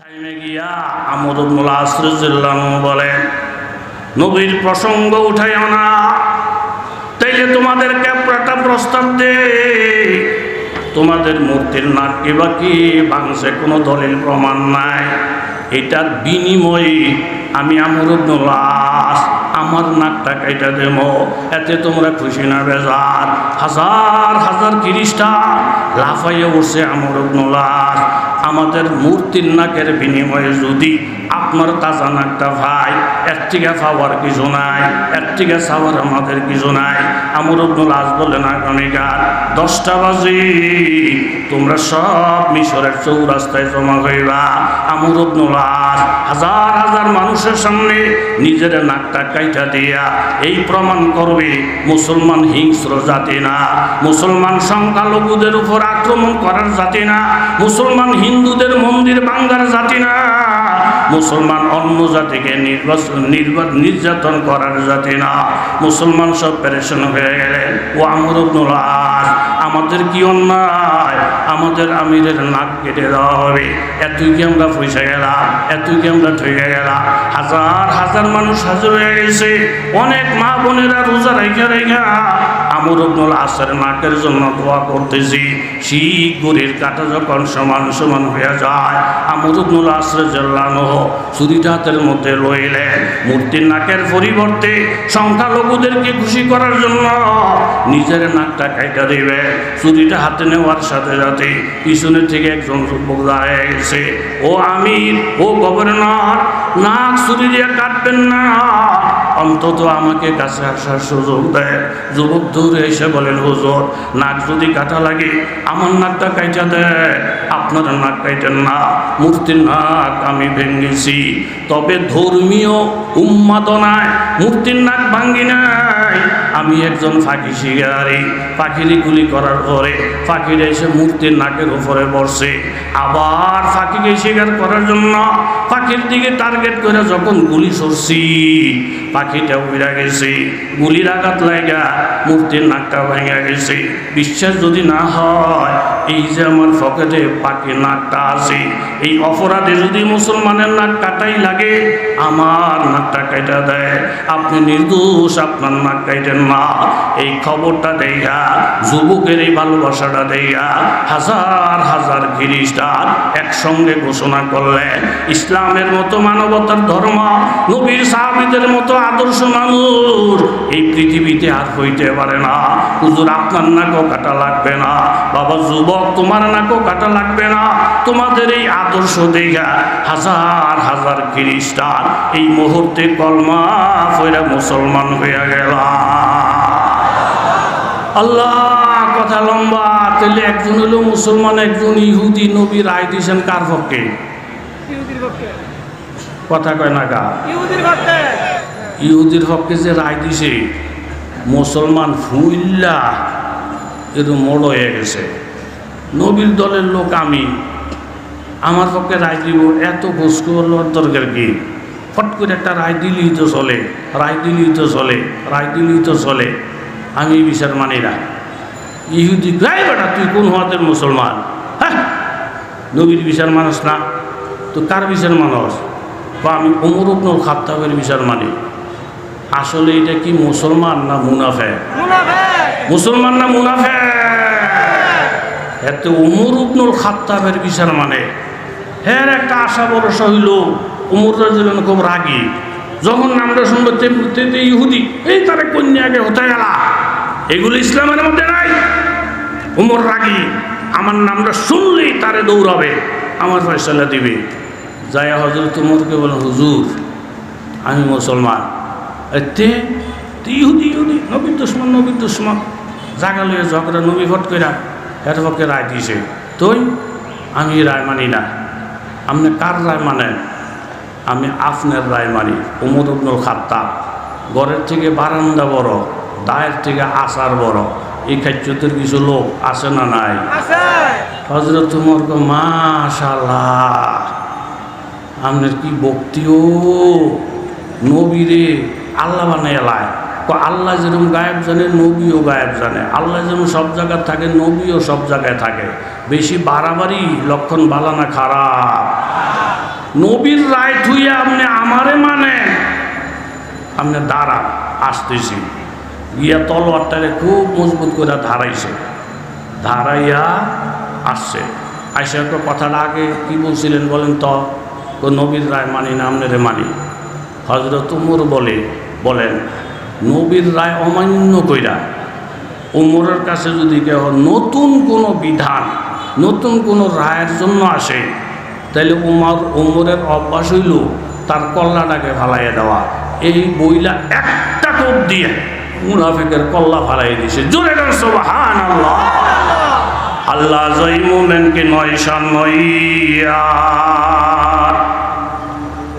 টাইমে গিয়া আমর ইবনুল আসরুল্লাহ বলেন নবীর প্রসঙ্গ উঠাইও না। তাইলে তোমাদেরকে একটা প্রস্তাব দে তোমাদের মূর্তির নাক কি বা কি বাংশে কোনো দলিল প্রমাণ নাই। এটার বিনিময়ে আমি আমর ইবনুল আস, আমার নাকটা কাইটা দেব। এতে তোমরা খুশি না বেজার। হাজার হাজার কিরিশটা লাফাইয়ে উঠছে আমর ইবনুল আস। আমাদের মূর্তির নাকের বিনিময়ে যদি আপনার তাজা নাকটা ভাই, এর থেকে পাওয়ার কিছু নাই, এর থেকে চাওয়ার আমাদের কিছু নাই। আমর আব্দুল আজ বলে না গণিকার দশটা বাজে, তোমরা সব মিশরের চৌরাস্তায় জমা হইবা। আমর আব্দুল আজ হাজার হাজার মানুষের সামনে নিজের নাকটা কাইটা দিয়া এই প্রমাণ করবে, মুসলমান হিংস্র জাতি না, মুসলমান সংখ্যালঘুদের উপর আক্রমণ করার জাতি না, মুসলমান হিন্দুদের মন্দির ভাঙ্গার জাতি না। মুসলমান অন্য জাতিকে নির্বাচন, নির্বা নির্যাতন করার জাতি না। মুসলমান সব প্যারেশন হয়ে গেলেন। ও আমর আমাদের কি অন্যায়? আমাদের আমিরের নাক কেটে দেওয়া হবে। এতই কি আমরা পয়সা গেলাম? এতই কি আমরা ঠকে গেলাম? হাজার হাজার মানুষ হাজির হয়ে গেছে। অনেক মা বোনেরা রোজা রেখে রেখা আমর ইবনুল আসের নাকের জন্য দোয়া করতেছি। শিখ গরির কাটা যখন সমান সমান হয়ে যায়, আমর ইবনুল আসরে জল্লানো ছুরিটা হাতের মধ্যে রইলেন মূর্তির নাকের পরিবর্তে সংখ্যালঘুদেরকে খুশি করার জন্য নিজের নাকটা কাইটা দিবে ছুরিটা হাতে নেওয়ার সাথে সাথে পিছনে থেকে একজন যুবক দাঁড়িয়ে গেছে ও আমির, ও গভর্নর, নাক ছুরি দিয়ে কাটবেন না। অন্তত আমাকে কাছে আসার সুযোগ দেয়। যুবক দূরে এসে বলেন, হুজুর, নাক যদি কাটা লাগে, আমার নাকটা কাইটা দেয়। আপনার নাক কাইটেন না, মূর্তির নাক আমি ভেঙেছি। তবে ধর্মীয় উন্মাদনায় মূর্তির নাক ভাঙ্গি নাই। আমি একজন ফাঁকি শিকারি। পাখিরি গুলি করার পরে পাখিরা এসে মূর্তির নাকের উপরে বসে। আবার ফাঁকিকে শিকার করার জন্য পাখির দিকে টার্গেট করে যখন গুলি সরছি পাখিটা উড়া গেছে। গুলির আঘাত লাগা মূর্তির নাকটা ভেঙে গেছে। বিশ্বাস যদি না হয় এই যে আমার পকেটে পাখির নাকটা আছে, এই অপরাধে যদি মুসলমানের নাক কাটাই লাগে, আমার নাকটা কাটা দেয়। আপনি নির্দোষ, আপনার নাক কাইটেন না। এই খবরটা দেয়া, যুবকের এই ভালোবাসাটা দেয়া, হাজার হাজার খ্রিস্টান একসঙ্গে ঘোষণা করলেন ইসলামের মতো মানবতার ধর্ম, নবীর সাহাবিদের মতো আদর্শ মানুষ এই পৃথিবীতে আর হইতে পারে না। হুজুর, আপনার নাকও কাটা লাগবে না। বাবা, যুবক তোমার নাকও কাটা লাগবে না। তোমাদের এই আদর্শ দেখা হাজার হাজার খ্রিস্টান এই মুহূর্তে কলমা ফেরা মুসলমান হয়ে গেল। আল্লাহ কথা লম্বা। তাহলে একজন হলো মুসলমান একজন ইহুদি নবী রায় দিয়েছেন কার পক্ষে? কথা কয় না গা। ইহুদির পক্ষে। যে রায় দিছে মুসলমান ফুইল্লা এর মোড় হয়ে গেছে। নবীর দলের লোক আমি। আমার পক্ষে রায় দিব এত ঘোষ করবার দরকার কি? ফট করে একটা রায় দিলেই তো চলে রায় দিলেই তো চলে রায় দিলেই তো চলে। আমি বিচার মানি না। ইহুদি গাই বেটা তুই কোন হওয়াদের মুসলমান? হ্যাঁ নবীর বিচার মানুষ না। তো কার বিচার মানুষ বা আমি অমর উবনুল খাত্তাবের বিচার মানি। আসলে এটা কি মুসলমান না মুনাফে মুসলমান না মুনাফে এতে উমর উবনুল খাত্তাবের বিচার মানে হ্যাঁ একটা আশা ভরসা হইল উমর রাজন খুব রাগি। যখন নামটা শুনব ইহুদি, এই তারা কন্যাকে হতে গেলা। এগুলো ইসলামের মধ্যে নাই। উমর রাগি, আমার নামটা শুনলেই তারে দৌড়াবে, আমার ফয়সলা দিবে। যায়া হজরত উমরকে বলেন হুজুর, আমি মুসলমান। এতে ইহুদি ইহুদি, নবীর দুশ্মন নবীর দুশ্মন, জাগা লইয়া ঝগড়া, নবী ফট কইরা এর পক্ষে রায় দিছে তুই? আমি রায় মানি না। আপনি কার রায় মানেন? আমি আপনার রায় মানি। উমর উবনুল খাত্তাব। ঘরের থেকে বারান্দা বড় দায়ের থেকে আসার বড়। এই খাদ্যতের কিছু লোক আছে না নাই? হজরত উমর মাশাল্লাহ আপনার কি বক্তিও? নবীরে আল্লাহ তো আল্লাহ যেরকম গায়েব জানে, নবীও গায়েব জানে। আল্লাহ যেরকম সব জায়গায় থাকে, নবীও সব জায়গায় থাকে। বেশি বাড়াবাড়ি, লক্ষণ বালানা খারাপ। নবীর রায় থুইয়া আপনি আমারে মানে। আপনি দাঁড়া আসতেছি। গিয়া তলোয়ারটারে খুব মজবুত করে ধারাইছে। ধারাইয়া আসছে। আইসা তো কথাটা আগে কি বলছিলেন বলেন তো? নবীর রায় মানি না আপনারে মানি। হজরত উমর বলে, বলেন নবীর রায় অমান্য কইরা উমরের কাছে যদি কেহ নতুন কোনো বিধান, নতুন কোনো রায়ের জন্য আসে তাহলে উমর উমরের অভ্যাস হইল তার কল্লাটাকে ফালাইয়া দেওয়া। এই বইলা একটা কোপ দিয়ে মুনাফিকের কল্লা ফালাই দিছে। জোরে সুবহান আল্লাহ আল্লাহ জয় মুমেনকে নয় নইয়া,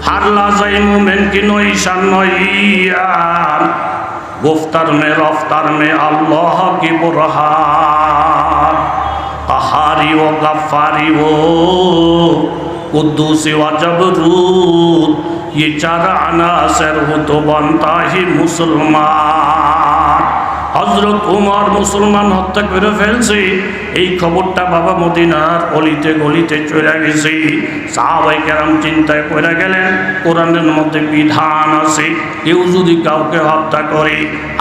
হারলা জয় মুমেনকে নয় শান নইয়া গুফতার মে রফতার মে আল্লাহ কি বুরহান কাহারি ও গফারি ও कुद्दूस व जबरूत ये चार अनासर हो तो बनता ही मुसलमान হজরত উমর মুসলমান হত্যা করে ফেলছে এই খবরটা বাবা মদিনার অলিতে গলিতে চলে গেছে। সাহাবাই কেরাম চিন্তায় পড়ে গেলেন, কোরআনের মধ্যে বিধান আছে, কেউ যদি কাউকে হত্যা করে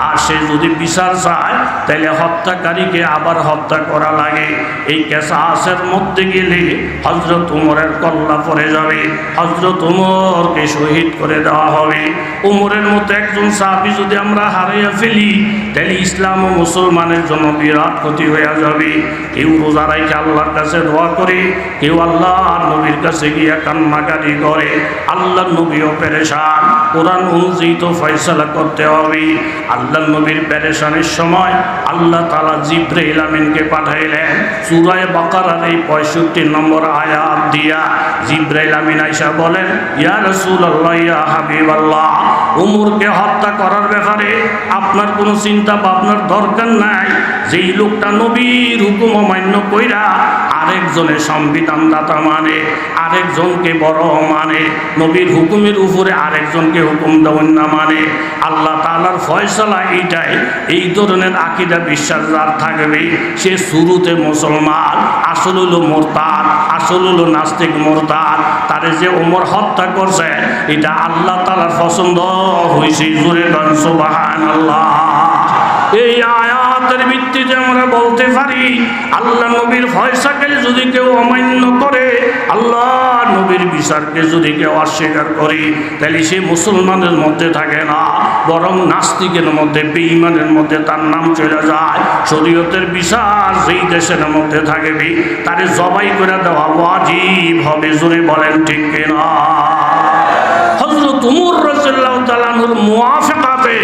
আর সে যদি বিচার চায়, তাহলে হত্যাকারীকে আবার হত্যা করা লাগে। এই কেসাসের মধ্যে গেলে হজরত উমরের কল্লা পড়ে যাবে হজরত উমরকে শহীদ করে দেওয়া হবে। উমরের মতো একজন সাহাবি যদি আমরা হারাইয়া ফেলি, তাহলে ইসলাম ও মুসলমানের জন্য বিরাট ক্ষতি হয়ে যাবে। কেউ রোজা রাইকে আল্লাহর কাছে দোয়া করে, কেউ আল্লাহ নবীর কাছে গিয়ে কান্নাকারি করে। আল্লাহ নবীও পেরেশান। কোরআন অনুযায়ী তো ফয়সলা করতে হবে। আল্লাহ নবীর পেরেশানের সময় আল্লাহ তালা জিব্রাইল আমিনকে পাঠাইলেন। সুরায় বাকারার এই পঁয়ষট্টি নম্বর আয়াত দিয়া জিব্রাইল আমিন আইসা বলেন, ইয়া রসুল আল্লাহ ইয়া হাবিব আল্লাহ উমরকে হত্যা করার ব্যাপারে আপনার কোনো চিন্তা ভাবনার দরকার নাই। যেই লোকটা নবীর হুকুম অমান্য কইরা আরেকজনের সংবিধান দাতা মানে আরেকজনকে বড় মানে নবীর হুকুমের উপরে আরেকজনকে হুকুম দেওয়ান না মানে আল্লাহ তালার ফয়সলা এইটাই। এই ধরনের আকিদা বিশ্বাস যার থাকবে, সে শুরুতে মুসলমান, আসল হলো মোরতার আসল হলো নাস্তিক মোরতার তারে যে ওমর হত্যা করছে, এটা আল্লাহ তালার পছন্দ হয়েছে। জোরে গান সুবাহান আল্লাহ এই আয়াতের ভিত্তিতে আমরা বলতে পারি, আল্লাহ নবীর ফয়সাকে যদি কেউ অমান্য করে, আল্লাহ নবীর বিচারকে যদি কেউ অস্বীকার করে, তাহলে সে মুসলমানের মধ্যে থাকে না, বরং নাস্তিকের মধ্যে, বেঈমানের মধ্যে তার নাম চলে যায়। শরীয়তের বিচার যেই দেশের মধ্যে থাকবে, তারে জবাই করে দেওয়া ওয়াজিব হবে, জোরে বলেন ঠিক কিনা? হজরত উমর রাজিয়াল্লাহু তাআলার মুআফাকাতে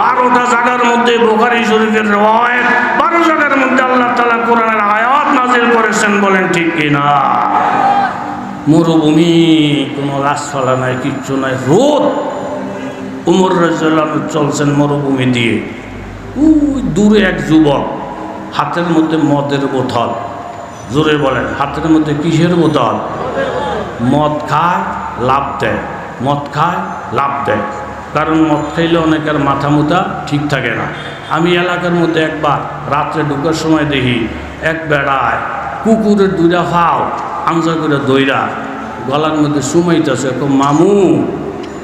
12টা জায়গার মধ্যে বুখারী শরীফের রওয়ায়াত 12 জায়গার মধ্যে আল্লাহ তাআলা কোরআনের আয়াত নাযিল করেছেন বলেন, ঠিক কি না? মরুভূমি, কোনো গাছপালা নাই, কিচ্ছু নাই, রোদ। উমর রাজিয়াল্লাহু চলছেন মরুভূমি দিয়ে। ওই দূরে এক যুবক, হাতের মধ্যে মদের বোতল। জোরে বলেন, হাতের মধ্যে কিসের বোতল? মদ খায়, লাভ দেয়। মদ খায়, লাভ দেয়। কারণ মদ খাইলে অনেকের মাথা মুথা ঠিক থাকে না। আমি এলাকার মধ্যে একবার রাত্রে ঢুকার সময় দেখি, এক বেড়ায় কুকুরের দুইটা ফাও আমজা করে দইরা গলার মধ্যে সুমাইতেছে কো মামু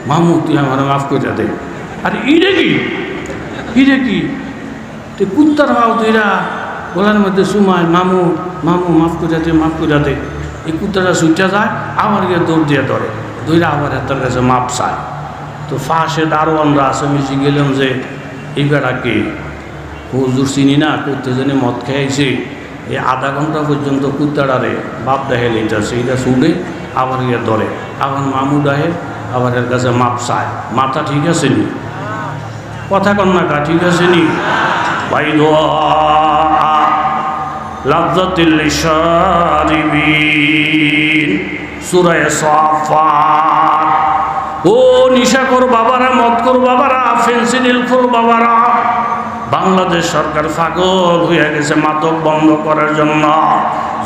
মামু, তুই আমার মাফ করে দে। আর, ইরে কি? ইরে কি? তুই কুত্তার ফাও দইরা গলার মধ্যে সুমায়, মামু মামু, মাফ করে দে, মাফ করে দে। এই কুত্তাটা সুইটা যায়, আবার গিয়ে দৌড় দিয়ে ধরে। দইরা আবার হাতের কাছে মাপ চায়। তো ফাঁসে দারোয়ানরা আছে মিশে গেলাম যে, এই বেড়া কে? হুজুর চিনি না করতে জানি মদ খেয়েছে এই আধা ঘণ্টা পর্যন্ত কুত্তাটারে বাপ দেখে লইতেছে এটা শুনে আবার গিয়ে ধরে। আবার মামু ডাহে আবার এর কাছে মাপ চায়। মাথা ঠিক আছে নি? কথা কন্যা কা ঠিক আছে নি? ভাই লাফজাতিল শারিবিন সূরায়ে সাফাত। ও নিশাখোর বাবারা মদখোর বাবারা, ফেন্সিডিল খোর বাবারা। বাংলাদেশ সরকার ফাগল হয়ে গেছে মাদক বন্ধ করার জন্য।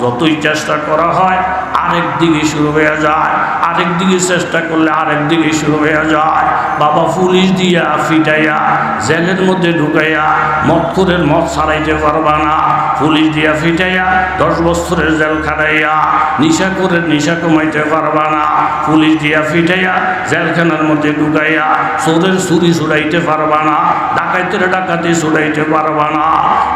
যতই চেষ্টা করা হয়, আরেক দিকে শুরু হয়ে যায়। আরেক দিকে চেষ্টা করলে আরেক দিকে শুরু হয়ে যায়। বাবা পুলিশ দিয়া ফিটাইয়া, জেলের মধ্যে ঢুকাইয়া, মদখোরের মদ ছাড়াইতে পারবা না। পুলিশ দিয়া ফিটাইয়া, দশ বছরের জেল খাটাইয়া, নিশা করে নিশা কমাইতে পারবা না। পুলিশ দিয়া ফিটাইয়া, জেলখানার মধ্যে ঢুকাইয়া, চোরের চুরি ছুড়াইতে পারবা না, ডাকাইতের ডাকাতি ছুড়াইতে পারবা না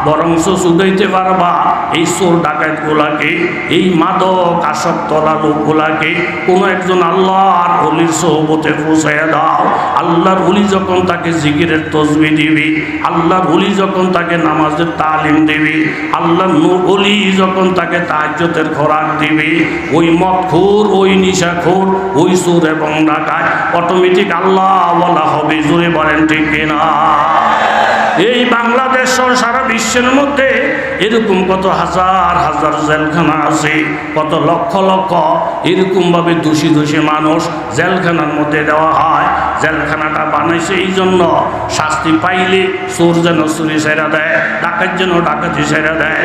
বরংস ছুটাইতে পারবা। এই চোর ডাকাত গুলাকে এই মাদক আসক্তলা লোকগুলাকে কোনো একজন আল্লাহর অলির সহবতে পৌঁছাইয়া দাও। আল্লাহর অলি যখন তাকে জিকিরের তসবি দিবি, আল্লাহর অলি যখন তাকে নামাজের তালিম দিবি, আল্লাহর অলি যখন তাকে তাহাজ্যতের খোরাক দিবি, ওই মদখোর, ওই নিশাখোর, ওই সুর এবং ডাকায় অটোমেটিক আল্লাহ বলা হবে। জোরে বলেন ঠিক কিনা? এই বাংলাদেশ সহ সারা বিশ্বের মধ্যে এরকম কত হাজার হাজার জেলখানা আছে, কত লক্ষ লক্ষ এরকমভাবে দোষী দোষী মানুষ জেলখানার মধ্যে দেওয়া হয়। জেলখানাটা বানাইছে এই জন্য শাস্তি পাইলে চোর যেন চুরি সেরা দেয়, ডাকাত যেন ডাকাতি সেরা দেয়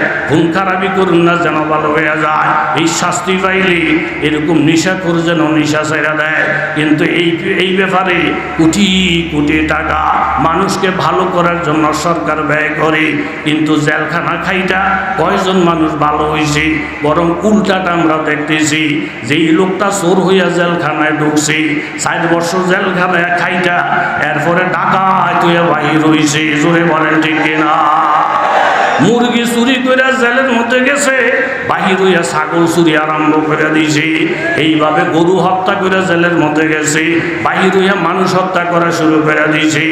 খারাপি করুন না যেন ভালো হয়ে যায়। এই শাস্তি পাইলে এরকম নিশা করে যেন নিশা সেরা দেয়। কিন্তু এই এই ব্যাপারে কোটি কোটি টাকা মানুষকে ভালো করার জন্য সরকার ব্যয় করে, কিন্তু জেলখানা খাইটা কয়জন মানুষ ভালো হয়েছে বরং উল্টাটা আমরা দেখতেছি যে এই লোকটা চোর হইয়া জেলখানায় ঢুকছে ষাট বছর জেলখানায় খাইটা, এরপরে ডাকা হয়তো বাহির হয়েছে জোরে বলেন ঠিক কিনা? মুরগি চুরি করে জেলের মধ্যে গেছে, বাহির হইয়া ছাগল চুরি আরম্ভ করে দিয়েছে। এইভাবে গরু হত্যা করে জেলের মধ্যে গেছে, বাহির হইয়া মানুষ হত্যা করা শুরু করে দিয়েছে।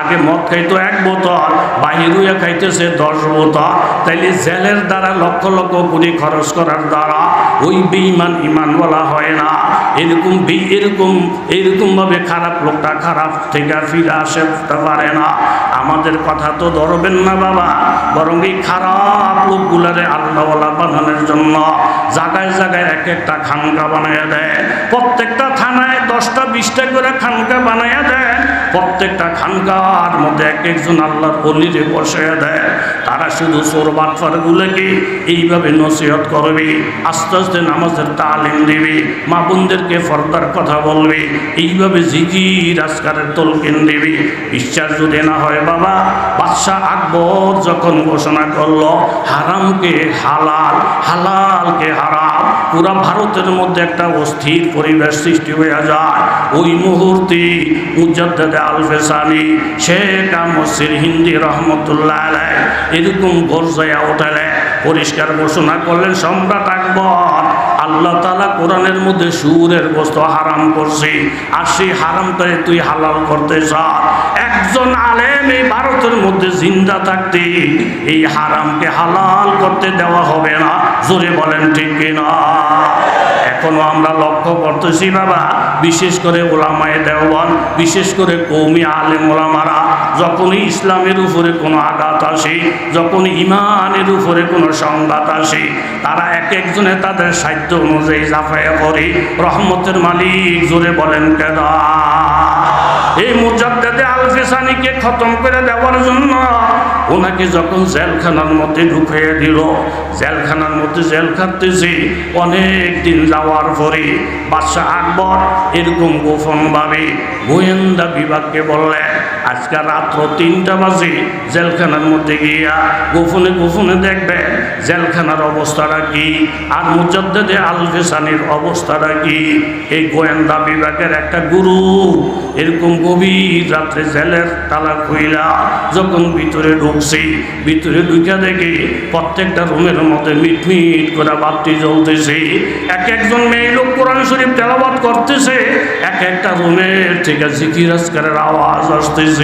আগে মদ খাইতো এক বোতল, বাহির হইয়া খাইতেছে দশ বোতল। তাইলে জেলের দ্বারা লক্ষ লক্ষ কোটি খরচ করার দ্বারা ওই বেঈমান ইমান বলা হয় না। এরকম বে- এরকম এরকমভাবে খারাপ লোকটা খারাপ থেকে ফিরে উঠতে পারে না। আমাদের কথা তো ধরবেন না বাবা, বরং এই খারাপ লোকগুলারে আল্লাহওয়ালা বানানোর জন্য জায়গায় জায়গায় এক একটা খানকা বানিয়ে দেয়। প্রত্যেকটা থানায় দশটা, বিশটা করে খানকা বানাইয়া দেয়। প্রত্যেকটা খানকার মধ্যে এক একজন আল্লাহর অলিরে বসাইয়া দেয়। তারা শুধু চোর বাটফারগুলোকে এইভাবে নসিহত করবে, আস্তে আস্তে নামাজের তালিম দেবে। মা বোনদেরকে ফর্দার কথা বলবে, এইভাবে জিকির আজকারের তলকিন দেবে। বিশ্বাস যদি না হয় বাবা, বাদশাহ আকবর যখন ঘোষণা করল, হারামকে হালাল, হালালকে হারাম, পুরা ভারতের মধ্যে একটা অস্থির পরিবেশ সৃষ্টি হয়ে যায়। ওই মুহূর্তে মুজাদ্দাদে আলফেসানি, শেখ আমসির হিন্দি রহমতুল্লাহ এরকম পর্যায়ে ওঠালে পরিষ্কার ঘোষণা করলেন, সম্রাট আকবর আল্লাহ তালা কোরআনের মধ্যে সুরের বস্তু হারাম করছে। আর সেই হারামটাই তুই হালাল করতে চা একজন আলেম এই ভারতের মধ্যে জিন্দা থাকতে এই হারামকে হালাল করতে দেওয়া হবে না। জোরে বলেন ঠিক কিনা? এখনও আমরা লক্ষ্য করতেছি বাবা, বিশেষ করে ওলামায় দেওয়ান, বিশেষ করে কৌমি আলেম ওলামারা। যখনই ইসলামের উপরে কোনো আঘাত আসে যখন ইমানের উপরে কোনো সংঘাত আসে, তারা এক একজনে তাদের সাধ্য অনুযায়ী জাফাইয়া করে। রহমতের মালিক জোরে বলেন, কেদা? এই মুজাদ্দেদে আলফিসানিকে খতম করে দেওয়ার জন্য ওনাকে যখন জেলখানার মধ্যে ঢুকিয়ে দিল, জেলখানার মধ্যে জেল খাটতেছে, অনেক দিন যাওয়ার পরে বাদশাহ আকবর এরকম গোপনভাবে গোয়েন্দা বিভাগকে বললেন আজকে রাত্র তিনটা বাজে, জেলখানার মধ্যে গিয়া গোপনে গোপনে দেখবেন জেলখানার অবস্থাটা কি? আর মুজাদ্দেদে আলফেসানির অবস্থাটা কি? এই গোয়েন্দা বিভাগের একটা গুরু, এরকম গভীর রাত্রে জেলের তালা খুইলা যখন ভিতরে ঢুকছি, ভিতরে ঢুকে দেখি প্রত্যেকটা রুমের মধ্যে মিটমিট করে বাতি জ্বলতেছে। এক একজন মেয়ে লোক কোরআন শরীফ তেলাবাদ করতেছে, এক একটা রুমের থেকে জিকির আজকারের আওয়াজ আসতেছে।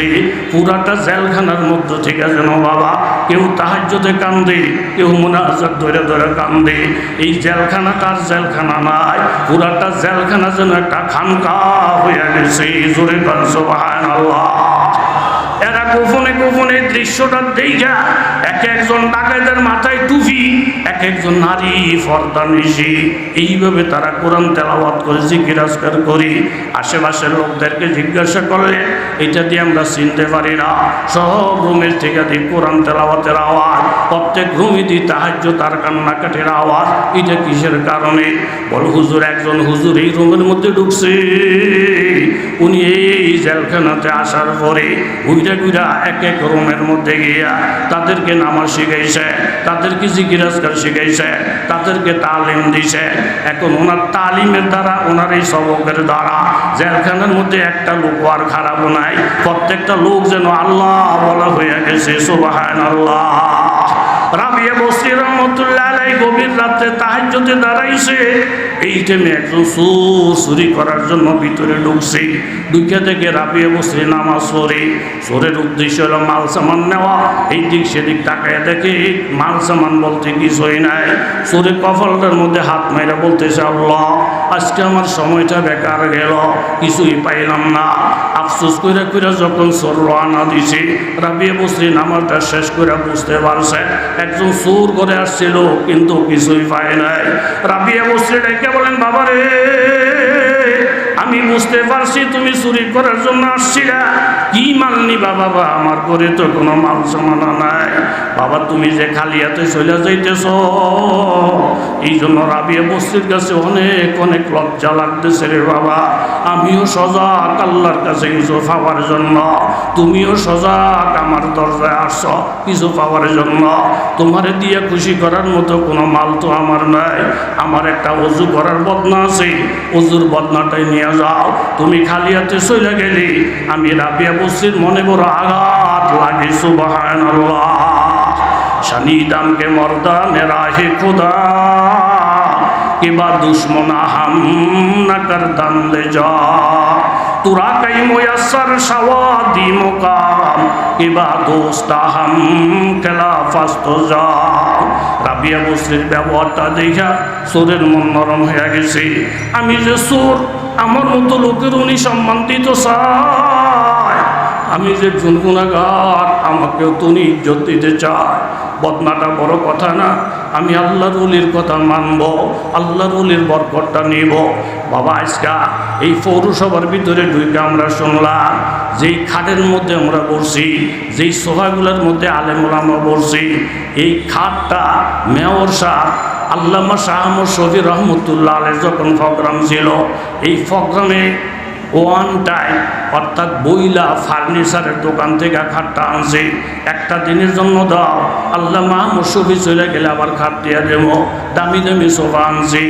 পুরাটা জেলখানার মধ্যে থেকে যেন বাবা? কেউ তাহাজ্যতে কান্দে, কেউ মোনাজাত ধরে ধরে কান্দে। এই জেলখানা তার জেলখানা নাই, পুরাটা জেলখানা যেন একটা খানকা হয়ে গেছে। জোরে কান, সুবহানাল্লাহ। এরা গোপনে গোপনে দৃশ্যটা দেখা এক একজন ডাকাইদের মাথায় টুপি, এক একজন নারী ফর্দা নিশি। এইভাবে তারা কোরআন তেলাওয়াত করে জিজ্ঞাসকার করি। আশেপাশের লোকদেরকে জিজ্ঞাসা করলে, এটা দিয়ে আমরা চিনতে পারি না। সব রুমের থেকে দিই কোরআন তেলাওয়াতের আওয়াজ, প্রত্যেক রুমে দিই তাহাজ্য তার কান্নাকাটির আওয়াজ। এটা কিসের কারণে? বল, হুজুর, একজন হুজুর এই রুমের মধ্যে ঢুকছে। উনি এই জেলখানাতে আসার পরে উইরা গুইরা গিয়া এক এক রুমের মধ্যে গিয়া তাদেরকে নামাজ শিখাইছে, তাদেরকে জিকিরাজকার শিখাইছে, তাদেরকে তালিম দিছে। এখন ওনার তালিমের দ্বারা, ওনার এই সবকের দ্বারা জেলখানার মধ্যে একটা লোক আর খারাপ নাই। প্রত্যেকটা লোক যেন আল্লাহ বলা হয়ে গেছে সুবাহান আল্লাহ রাবিয়া বসরি রহমতুল্লাহ আলাই গভীর রাত্রে তাহাজ্যতে দাঁড়াইছে। এই টাইমে একজন সুর করার জন্য ভিতরে ঢুকছে। ঢুকে থেকে রাবিয়া বসরি নামাজ পড়ে সোরের উদ্দেশ্য হলো মাল সামান নেওয়া। এই দিক সেদিক তাকায় দেখে মাল সামান বলতে কিছুই নাই। সোরে কফলটার মধ্যে হাত মেরে বলতেছে, আল্লাহ, আজকে আমার সময়টা বেকার গেল, কিছুই পাইলাম না। আফসোস করে করে যখন সোর রওনা দিছে রাবিয়া বসরি নামাজটা শেষ করে বুঝতে পারছে, একজন সুর করে আসছিল। কিন্তু কিছুই পায় নাই। রাবিয়া বসরি ডেকে বলেন বাবা রে আমি বুঝতে পারছি তুমি চুরি করার জন্য আসছিলা। কি মাল নিবা বাবা? আমার ঘরে তো কোনো মাল সামানা নাই। বাবা, তুমি যে খালি হাতে চলে যাইতেছ, এই জন্য রাবিয়া বস্তির কাছে অনেক অনেক লজ্জা লাগতেছে রে বাবা। আমিও সজাগ আল্লাহর কাছে কিছু পাওয়ার জন্য। তুমিও সজাগ আমার দরজায় আসছ কিছু পাওয়ার জন্য। তোমারে দিয়ে খুশি করার মতো কোনো মাল তো আমার নাই। আমার একটা অজু করার বদনা আছে। অজুর বদনাটাই নিয়ে যাও, তুমি খালি হাতে চলে গেলি, আমি রাবিয়া বসির মনে বড় আঘাত লাগে সুবাহান শানিদামকে মর্দা মেরা হে খুদা। কিবা দুশ্মন আহাম না কর দাম লে যা। তুরা কই সাওয়া দি মোকাম কিবা দোস্ত আহাম খেলা ফাস্ত যা। রাবিয়া বসির ব্যবহারটা দেখা সুরের মন নরম হয়ে গেছে। আমি যে সুর আমার মতো লোকের উনি সম্মানিত চায়। আমি যে গুনগুনাগার আমাকেও তুমি ইজ্জত দিতে চায়। বদনাটা বড় কথা না, আমি আল্লাহ রুলির কথা মানব আল্লাহ রুলির বরকতটা নিব। বাবা, আজকা এই পৌরসভার ভিতরে ঢুকে আমরা শুনলাম, যেই খাটের মধ্যে আমরা বসছি যেই সোফাগুলোর মধ্যে আলেমুলামা বসছি এই খাটটা মেয়র সাহ আল্লামা শাহ আহমদ শফি রহমতুল্লাহ আলের যখন প্রোগ্রাম ছিল, এই প্রোগ্রামে ওয়ান টাইম অর্থাৎ বইলা, ফার্নিচারের দোকান থেকে খাটটা আনছি। একটা দিনের জন্য দাও আল্লাহ মাহমুদ শফি চলে গেলে আবার খাট দিয়ে দেবো। দামি দামি সোফা আনছি।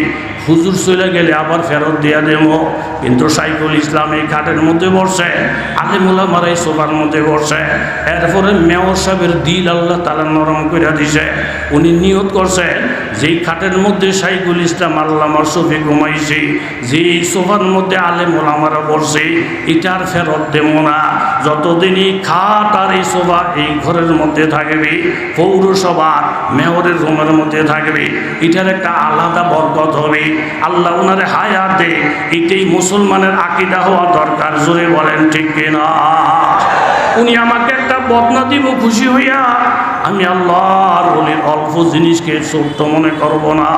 হুজুর চলে গেলে আবার ফেরত দিয়া দেব। কিন্তু সাইকুল ইসলাম এই খাটের মধ্যে বসে আলিমুল্লাহ মারাই সোফার মধ্যে বসে। এরপরে মেয়র সাহেবের দিল আল্লাহ তালা নরম করে দিছে। উনি নিয়ত করছে, যেই খাটের মধ্যে সাইকুল ইসলাম আল্লামার শফি ঘুমাইছে, যেই সোফার মধ্যে আলেম ওলামারা বসছে এটার ফেরত দেব না। যতদিন এই খাট আর এই সোফা এই ঘরের মধ্যে থাকবে পৌরসভা মেয়রের রুমের মধ্যে থাকবে, এটার একটা আলাদা বরকত হবে। আল্লাহ ওনারে হায়াত দে। এটাই মুসলমানের আকিদা হওয়া দরকার, জোরে বলেন ঠিক কিনা? উনি আমাকে একটা বদনা দিব, খুশি হইয়া আমি আল্লাহর বলির অল্প জিনিসকে ছোট্ট মনে করব না।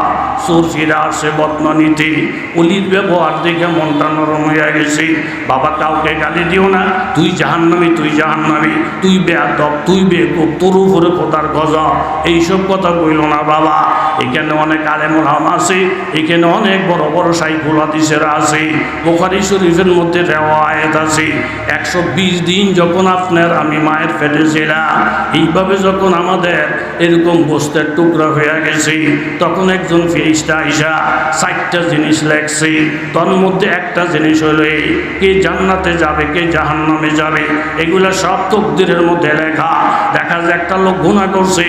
চোর ফিরে আসে বদনা নিতে অলির ব্যবহার দেখে মনটা নরম হয়ে গেছে। বাবা, কাউকে গালি দিও না। তুই জাহান্নামি তুই জাহান্নামি। তুই বেয়াদব, তুই বেকুব, তোর উপরে কোথার গজা এইসব কথা কইল না বাবা। এখানে অনেক আলেমুল হাম আছে। এখানে অনেক বড় বড় সাইকুল হাদিসেরা আছে। বোখারি শরীফের মধ্যে রেওয়ায়ত আছে। একশো বিশ দিন যখন আপনার আমি মায়ের পেটে ছিলাম, এইভাবে যখন আমাদের এরকম বস্তের টুকরা হয়ে গেছে। তখন একজন ফিরিস্তা আইসা চারটা জিনিস লেখছে। তার মধ্যে একটা জিনিস হলো এই, কে জান্নাতে যাবে, কে জাহান্নামে যাবে, এগুলা সব তকদিরের মধ্যে লেখা। দেখা যায় একটা লোক গুণা করছে,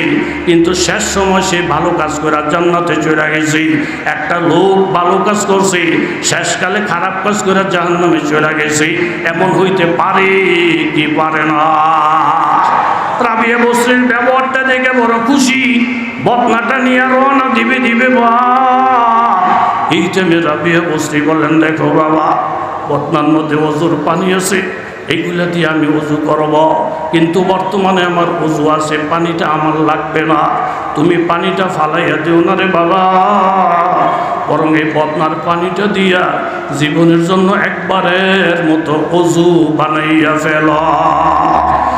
কিন্তু শেষ সময় সে ভালো কাজ করে জান্নাতে চলে গেছে। একটা লোক ভালো কাজ করছে, শেষকালে খারাপ কাজ করে জাহান্নামে চলে গেছে। এমন হইতে পারে কি পারে না? রাবিয়া বসরির ব্যবহারটা দেখে বড় খুশি। বদনাটা নিয়ে রওনা দিবে দিবে বা। এই টাইমে রাবিয়া দেখো বাবা, বদনার মধ্যে অজুর পানি আছে এইগুলা দিয়ে আমি উজু করব। কিন্তু বর্তমানে আমার উজু আছে, পানিটা আমার লাগবে না। তুমি পানিটা ফালাইয়া দিও না রে বাবা। বরং এই বদনার পানিটা দিয়া জীবনের জন্য একবারের মতো অজু বানাইয়া ফেল।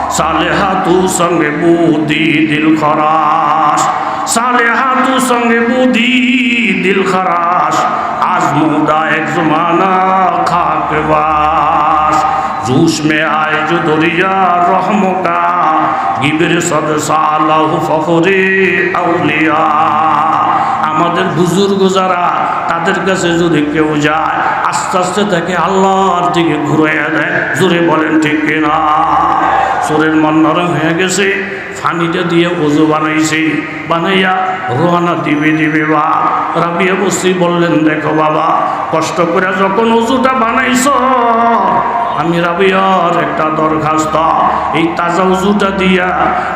সালেহাতু সঙ্গে বুদি দিল খরাস সালেহাতু সঙ্গে বুদি দিল খরাস আজমুদা এক জমানা খাকে বাস। জুস মে আয় জো দরিয়া রহম কা, গিবের সদ সালাহ ফখরে আউলিয়া। আমাদের বুজুর্গ যারা, তাদের কাছে যদি কেউ যায়, আস্তে আস্তে তাকে আল্লাহর দিকে ঘুরাইয়া দেয়, জোরে বলেন, ঠিক কিনা? চোরের মন নরম হয়ে গেছে, ফানিটা দিয়ে ওজু বানাইছে। বানাইয়া রোহানা দিবে দিবে বা। রাবিয়া বসি বললেন, দেখো বাবা, কষ্ট করে যখন ওজুটা বানাইছ, আমি রাবিয়ার একটা দরখাস্ত। এই তাজা উজুটা দিয়া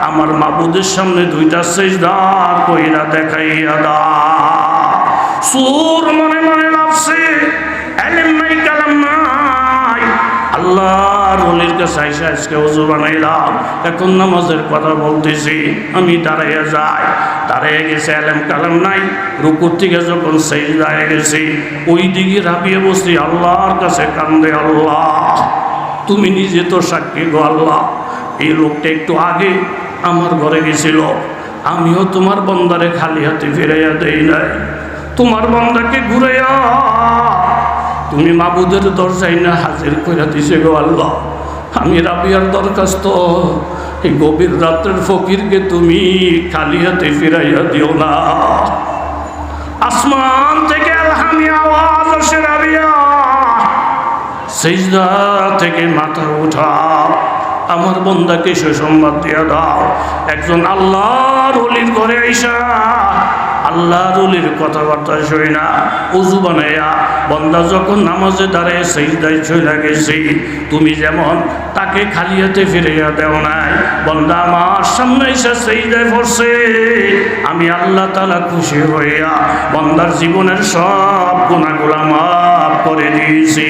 আমার মাবুদের সামনে দুইটা সেজদার কইরা দেখাইয়া দা সুর মনে মনে ভাবছে আল্লাহর অলির কাছে আইসা আজকে উজু বানাইলাম। এখন নামাজের কথা বলতেছি, আমি দাঁড়াইয়া যাই। দাঁড়াইয়া গেছে এলেম কালাম নাই। রুকুর থেকে যখন সেই দাঁড়িয়ে গেছি ওই দিকে রাবিয়ে বসছি, আল্লাহর কাছে কান্দে আল্লাহ, তুমি নিজে তো সাক্ষী গো আল্লাহ। এই লোকটা একটু আগে আমার ঘরে গেছিল। আমিও তোমার বন্দারে খালি হাতে ফিরাইয়া দেই নাই। তোমার বন্দাকে ঘুরাইয়া তুমি মাবুদের দরজায় না হাজির করে দিছে গো আল্লাহ। আমি রাবিয়ার দরখাস্ত। এই গভীর রাত্রের ফকিরকে তুমি খালি হাতে ফিরাইয়া দিও না। আসমান থেকে থেকে মাথা উঠা আমার বন্দাকে সুসংবাদ দিয়া দাও। একজন আল্লাহর অলির ঘরে আইসা আল্লাহর অলির কথাবার্তা শুই না, উজু বানাইয়া বন্দা যখন নামাজে দাঁড়ায় সেইদায় চলে গেছি, তুমি যেমন তাকে খালি হাতে ফিরিয়া দেও নাই, বন্দা আমার সামনে এসে সেইদায় পড়ছে। আমি আল্লাহ তালা খুশি হইয়া বন্দার জীবনের সব গুণাগুলা মাফ করে দিয়েছি।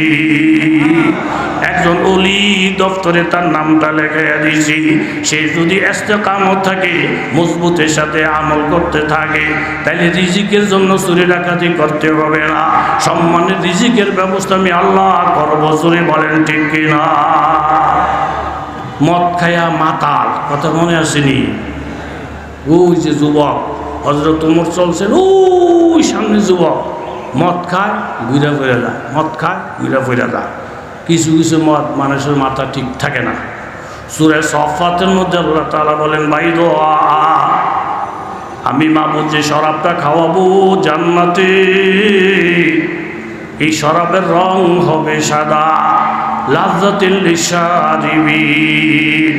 একজন অলি দপ্তরে তার নামটা লেখাইয়া দিয়েছি, সে যদি কামত থাকে, মজবুতের সাথে আমল করতে থাকে তাহলে রিজিকের জন্য চুরি ডাকাতি করতে হবে না। সম্মানের রিজিকের ব্যবস্থা আমি আল্লাহ করব চুরি বলেন ঠিক কিনা? মদ খায়া মাতাল, কথা মনে আসেনি? ওই যে যুবক হজরত উমর চলছেন, ওই সামনে যুবক, মদ খায়, ঘুরে ফিরে যায়। মদ খায়, ঘুরে ফিরে যায়। কিছু কিছু মদ মানুষের মাথা ঠিক থাকে না। সুরে সফাতের মধ্যে আল্লাহ তালা বলেন দো আমি মামুন যে শরাবটা খাওয়াবো জান্নাতে। এই শরাবের রং হবে সাদা, লাজ্জাতিল লিসারিবিন।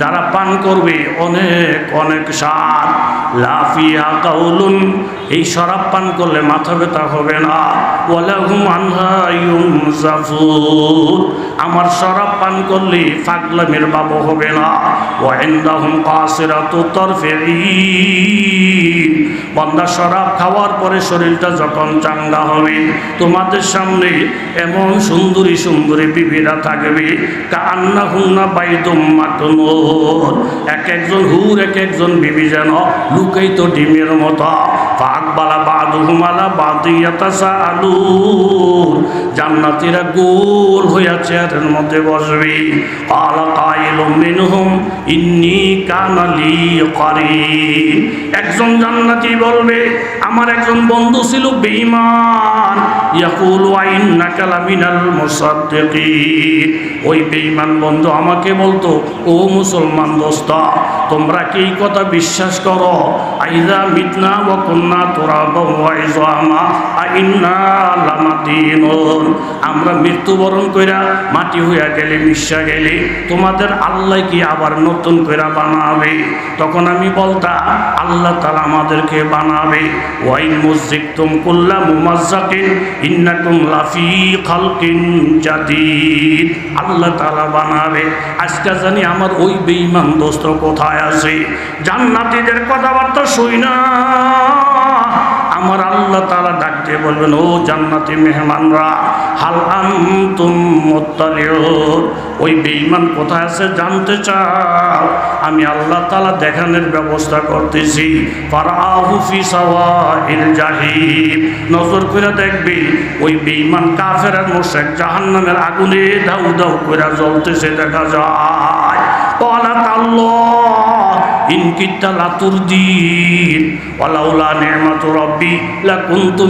যারা পান করবে অনেক অনেক সার লাফিয়া কাউলুন এই শরাব পান করলে মাথা ব্যথা হবে না। আমার শরাব পান করলে ফাগলামের বাবু হবে না। বন্দা শরাব খাওয়ার পরে শরীরটা যখন চাঙ্গা হবে, তোমাদের সামনে এমন সুন্দরী সুন্দরী বিবিরা থাকবে কান্না হুন্না বাইদুম মাতনুর এক একজন হুর, এক একজন বিবি যেন লুকাই তো ডিমের মতো। জান্নাতীরা গোল হইয়া চেয়ারের মধ্যে বসবে। ইন্নি কানালি একজন জান্নাতি বলবে আমার একজন বন্ধু ছিল বেঈমান, ইয়াকুল ওয়াইন্নাকা লামিনাল মুসাদ্দিকিন। ওই বেইমান বন্ধু আমাকে বলতো, ও মুসলমান দোস্ত, তোমরা কি এই কথা বিশ্বাস করো? আইজা মিতনা ওয়া কুন্না তুরাবা ওয়া ইজামা আমরা মৃত্যুবরণ কইরা মাটি হইয়া গেলে, মিশা গেলে, তোমাদের আল্লাহ কি আবার নতুন কইরা বানাবে? তখন আমি বলতাম আল্লাহ তালা আমাদেরকে বানাবে। ওয়াইন মসজিদ তুম কুল্লা মুমাজ্জাকিন ইন্নাকুম লাফি খালকিন জাদিদ। আল্লাহ তালা বানাবে। আজকে জানি আমার ওই বেঈমান দোস্ত কোথায় আছে? জান্নাতীদের কথাবার্তা শুই না। আমার আল্লাহ তারা ডাক বলবেন, ও জান্নাতি মেহমানরা, হাল ওই বেইমান কোথায় আছে জানতে চাও? আমি আল্লাহ তালা দেখানোর ব্যবস্থা করতেছি। নজর করে দেখবি, ওই বেইমান কাফের মোশেক জাহান জাহান্নামের আগুনে দাউ দাউ করে জ্বলতেছে, দেখা যায়। কলা তাল্লা দিন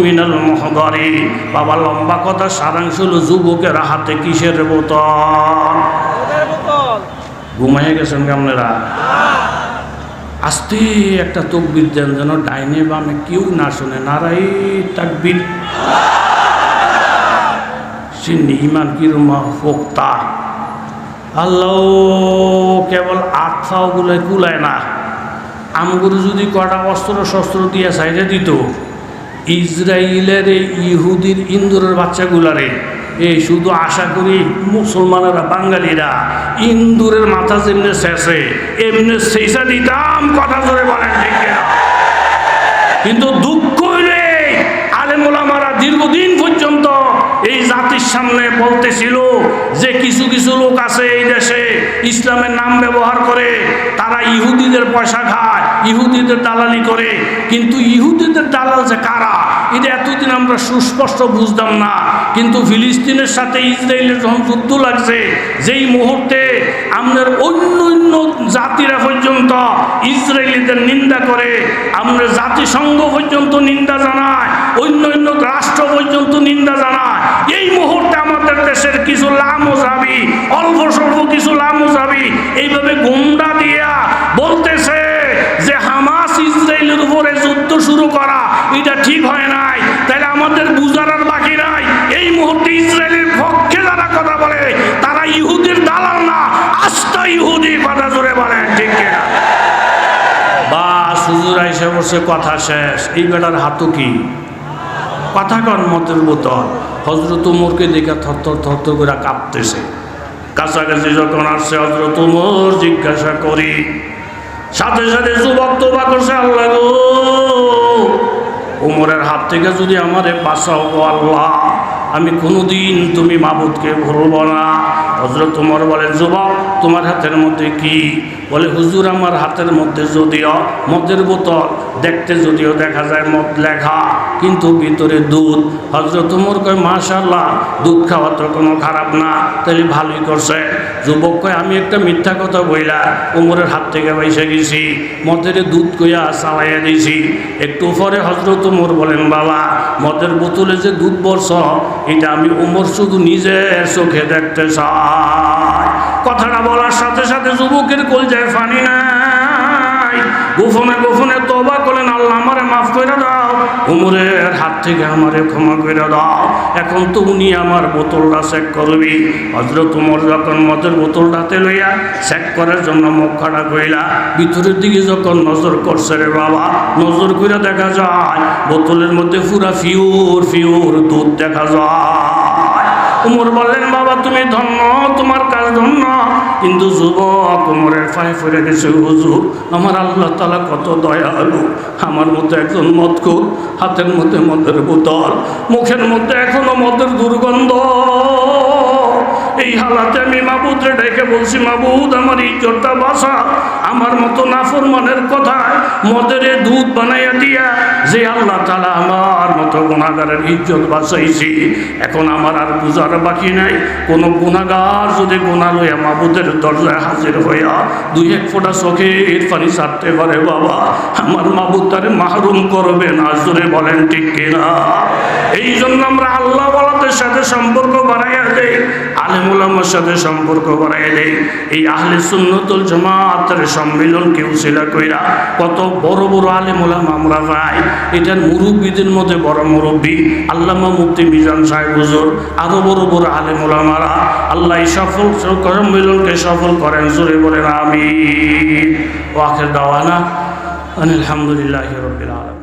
মিনাল বাবা, লম্বা কথা, সারাংশ যুবকের হাতে কিসের বোতল? ঘুমাইয়ে গেছেন আপনারা আস্তে একটা তকবির দেন যেন ডাইনে বামে কেউ না শোনে নারাই তাকবির। সিন্নি ইমান কিরমা ফোক্তা আল্লাহ, কেবল আট ফাওগুলো কুলায় না। আমগুলো যদি কটা অস্ত্র শস্ত্র দিয়ে সাইডে দিত ইসরায়েলের ইহুদির, ইন্দুরের বাচ্চাগুলারে, এই শুধু আশা করি মুসলমানেরা, বাঙালিরা, ইন্দুরের মাথা যেমনি শেষে, এমনি সেইসা দিতাম, কথা ধরে বলেন ঠিক কিনা? কিন্তু দুঃখ হইলে আলেমুলামারা দীর্ঘদিন পর্যন্ত এই জাতির সামনে বলতেছিল যে কিছু কিছু লোক আছে এই দেশে ইসলামের নাম ব্যবহার করে, তারা ইহুদিদের পয়সা খায়, ইহুদিদের দালালি করে। কিন্তু ইহুদিদের দালাল যে কারা? এটা এতদিন আমরা সুস্পষ্ট বুঝতাম না। কিন্তু ফিলিস্তিনের সাথে ইসরায়েলের যখন যুদ্ধ লাগছে, যেই মুহূর্তে আমাদের অন্য অন্য জাতিরা পর্যন্ত ইসরায়েলিদের নিন্দা করে আমরা জাতিসংঘ পর্যন্ত নিন্দা জানায়, অন্য অন্য রাষ্ট্র পর্যন্ত নিন্দা জানায়, এই মুহূর্তে আমাদের দেশের কিছু লামো যাবি, অল্প স্বল্প কিছু লামো যাবি, এইভাবে গুন্ডা দিয়া বলতেছে যে হামাস ইসরায়েলের উপরে যুদ্ধ শুরু করা, এটা ঠিক হয় নাই। তাহলে আমাদের বুঝার মুহূর্তে ইসরায়েলের পক্ষে যারা কথা বলে, তারা ইহুদির দালাল না আস্থা ইহুদি কথা জোরে বলে, ঠিক কথা শেষ হাতও কি? মতের কাঁপতেছে। কাছাকাছি জিজ্ঞাসা করি, সাথে সাথে যুবক আল্লাহ গো? উমরের হাত থেকে যদি আমারে বাঁচাও আল্লাহ। আমি কোনোদিন তুমি মাবুদকে ভুলব না। হজরত তোমার বলেন যুবক তোমার হাতের মধ্যে কি? বলে, হুজুর, আমার হাতের মধ্যে যদিও মদের বোতল, দেখতে যদিও দেখা যায় মদ লেখা, কিন্তু ভিতরে দুধ। হজরত উমর কয় মাশাল্লাহ দুধ খাওয়া তো কোনো খারাপ না, তাহলে ভালোই করছে। যুবক কয়, আমি একটা মিথ্যা কথা বইলা উমরের হাত থেকে বাইসে গেছি, মদের দুধ কইয়া চালাইয়া দিয়েছি। একটু পরে হজরত উমর বলেন, বাবা, মদের বোতলে যে দুধ বর্ষ এটা আমি উমর শুধু নিজে চোখে দেখতে চাই। কথাটা বলার সাথে সাথে যুবকের কোল যায়, ফানি নাই। গোপনে গোপনে তবা করলেন, আল্লাহ আমারে মাফ করে দাও। উমরের হাত থেকে আমারে ক্ষমা করে দাও। এখন তো উনি আমার বোতলটা চেক করবি। হজরত উমর যখন মদের বোতলটাতে লইয়া চেক করার জন্য মুখ খাড়া কইলা, ভিতরের দিকে যখন নজর করছে রে বাবা, নজর করে দেখা যায়, বোতলের মধ্যে পুরা ফিউর ফিউর দুধ দেখা যায়। উমর বললেন, বাবা, তুমি ধন্য, তোমার কাজ ধন্য কিন্তু যুবক, উমরের পায়ে ফিরে গেছে, হুজুর, আমার আল্লাহ তালা কত দয়ালু। আমার মতো একজন মদকুর হাতের মধ্যে মদের বোতল, মুখের মধ্যে এখনও মদের দুর্গন্ধ। এই হালাতে আমি মাবুদরে ডেকে বলছি, মাবুদ, আমার ইজ্জতটা বাসা আমার মতো নাফর নাফরমানের কথায় মদের দুধ বানাইয়া দিয়া যে আল্লাহ তালা আমার মতো গুণাগারের ইজ্জত বাঁচাইছি, এখন আমার আর বুঝার বাকি নাই। কোনো গুণাগার যদি গুণা লইয়া মাবুদের দরজায় হাজির হইয়া দুই এক ফোঁটা চোখের পানি ছাড়তে পারে, বাবা, আমার মাবুদ তারে মাহরুম করবে না, জোরে বলেন ঠিক কিনা? এই জন্য আমরা আল্লাহ বলাদের সাথে সম্পর্ক বাড়াইয়া দেই। আলেমুলামার সাথে সম্পর্ক বাড়াইয়া দেই এই আহলে সুন্নতুল জামাতের সম্মেলন কেউ ছিলা কইরা কত বড় বড় আলেমুলাম আমরা পাই। এটার মুরব্বীদের মধ্যে বড় মুরব্বী আল্লামা মুফতি মিজান সাহেব হুজুর, আরও বড় বড় আলে আলেমুলামারা আল্লাহ সফল সম্মেলনকে সফল করেন, জোরে বলেন আমি ওয়াকের দাওয়ানা, আলহামদুলিল্লাহ রবিল আলম